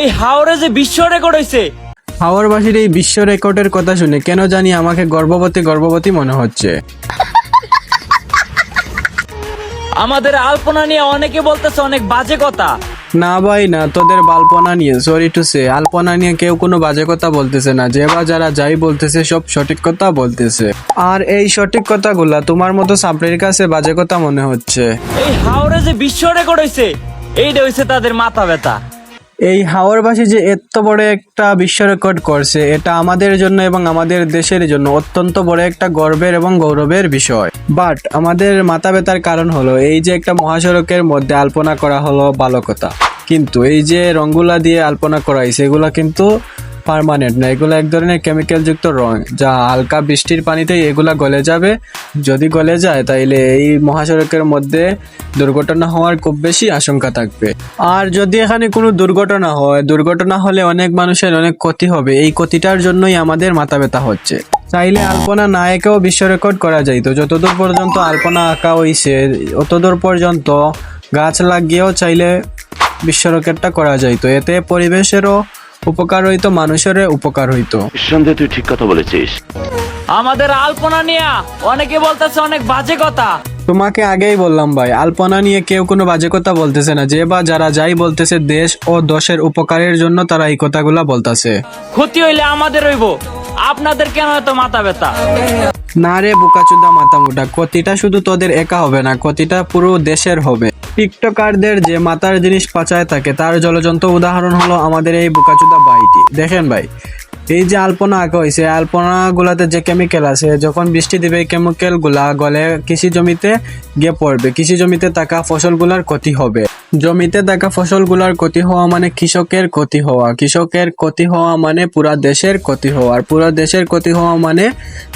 এই হাওড়ে যে বিশ্ব রেকর্ড হয়েছে হাওরবাসীর এই বিশ্ব রেকর্ডের কথা শুনে কেন জানি আমাকে গর্ভবতী গর্ভবতী মনে হচ্ছে। আমাদের আলপনা নিয়ে অনেকে বলতেছে অনেক বাজে কথা। না ভাই না তোদের বালপনা নিয়ে সরি টু সে আলপনা নিয়ে কেউ কোনো বাজে কথা বলতেছে না যে বা যারা যাই বলতেছে সব সঠিক কথা বলতেছে। আর এই সঠিক কথাগুলা তোমার মতো সাপড়ির কাছে বাজে কথা মনে হচ্ছে। এই হাওড়ে যে বিশ্ব রেকর্ড হয়েছে এইটা হয়েছে তাদের মাথা ব্যথা। এই হাওরবাসী যে এত বড় একটা বিশ্ব রেকর্ড করছে, এটা আমাদের জন্য এবং আমাদের দেশের জন্য অত্যন্ত বড় একটা গর্বের এবং গৌরবের বিষয়। বাট আমাদের মাথা ব্যথার কারণ হলো, এই যে একটা মহাসড়কের মধ্যে আলপনা করা হলো বালকতা। কিন্তু এই যে রঙ্গুলা দিয়ে আলপনা করাই সেগুলো কিন্তু পার্মানেন্ট না। এগুলো এক ধরনের কেমিক্যাল যুক্ত রং, যা হালকা বৃষ্টির পানিতেই এগুলা গলে যাবে। যদি গলে যায়, তাইলে এই মহাসড়কের মধ্যে দুর্ঘটনা হওয়ার খুব বেশি আশঙ্কা থাকবে। আর যদি এখানে কোনো দুর্ঘটনা হয়, দুর্ঘটনা হলে অনেক মানুষের অনেক ক্ষতি হবে। এই ক্ষতিটার জন্যই আমাদের মাথা ব্যথা হচ্ছে। চাইলে আলপনা না এঁকেও বিশ্ব রেকর্ড করা যাইতো। যতদূর পর্যন্ত আলপনা আঁকা হইছে, অতদূর পর্যন্ত গাছ লাগিয়েও চাইলে বিশ্ব রেকর্ডটা করা যাইতো। এতে পরিবেশেরও উপকার হইতো মানুষের উপকার হইতো। নিঃসন্দেহে তুই ঠিক কথা বলেছিস। আমাদের আলপনা নিয়ে অনেকে বলতেছে অনেক বাজে কথা। তোমাকে আগেই বললাম ভাই আলপনা নিয়ে কেউ কোনো বাজে কথা বলতেছে না। যে বা যারা যাই বলতেছে দেশ ও দশের উপকারের জন্য তারা এই কথাগুলা বলতেছে। ক্ষতি হইলে আমাদের হইব। আপনাদের কেন এত মাথা ব্যথা? না রে বোকাচুদা মাথা মোটা। ক্ষতিটা শুধু তোদের একা হবে না ক্ষতিটা পুরো দেশের হবে। টিকটকারদের যে মাথার জিনিস পাচায় থাকে, তার জলজন্ত উদাহরণ হলো আমাদের এই বোকাচুদা বাইটি দেখেন ভাই এই যে আলপনা আঁকা হয়েছে আলপনা গুলাতে যে কেমিক্যাল আছে, যখন বৃষ্টি দিবে কেমিক্যালগুলা গলে কৃষি জমিতে গিয়ে পড়বে। কৃষি জমিতে থাকা ফসলগুলার ক্ষতি হবে। জমিতে থাকা ফসলগুলার ক্ষতি হওয়া মানে কৃষকের ক্ষতি হওয়া। কৃষকের ক্ষতি হওয়া মানে পুরা দেশের ক্ষতি হওয়া। আর পুরা দেশের ক্ষতি হওয়া মানে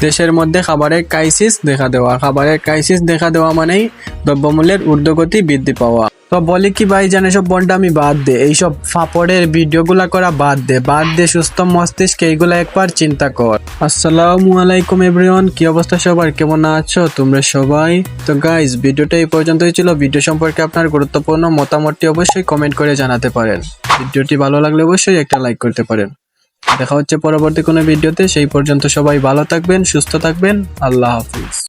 দেশের মধ্যে খাবারের ক্রাইসিস দেখা দেওয়া। খাবারের ক্রাইসিস দেখা দেওয়া মানেই দ্রব্যমূল্যের ঊর্ধ্বগতি বৃদ্ধি পাওয়া। তো বলে কি ভাই, জানে সব বন্ডামি বাদ দে। এইসব ফাপড়ের ভিডিওগুলা করা বাদ দে। বাদ দে সুস্থ মস্তিষ্কে, এইগুলা একবার চিন্তা কর। আসসালামু আলাইকুম এভরিওয়ান কি অবস্থা সবার? কেমন আছো তোমরা সবাই? তো গাইজ ভিডিওটা এই পর্যন্তই ছিল। ভিডিও সম্পর্কে আপনার গুরুত্বপূর্ণ মতামতটি অবশ্যই কমেন্ট করে জানাতে পারেন। ভিডিওটি ভালো লাগলে অবশ্যই একটা লাইক করতে পারেন। দেখা হচ্ছে পরবর্তী কোনো ভিডিওতে। সেই পর্যন্ত সবাই ভালো থাকবেন, সুস্থ থাকবেন। আল্লাহ হাফিজ।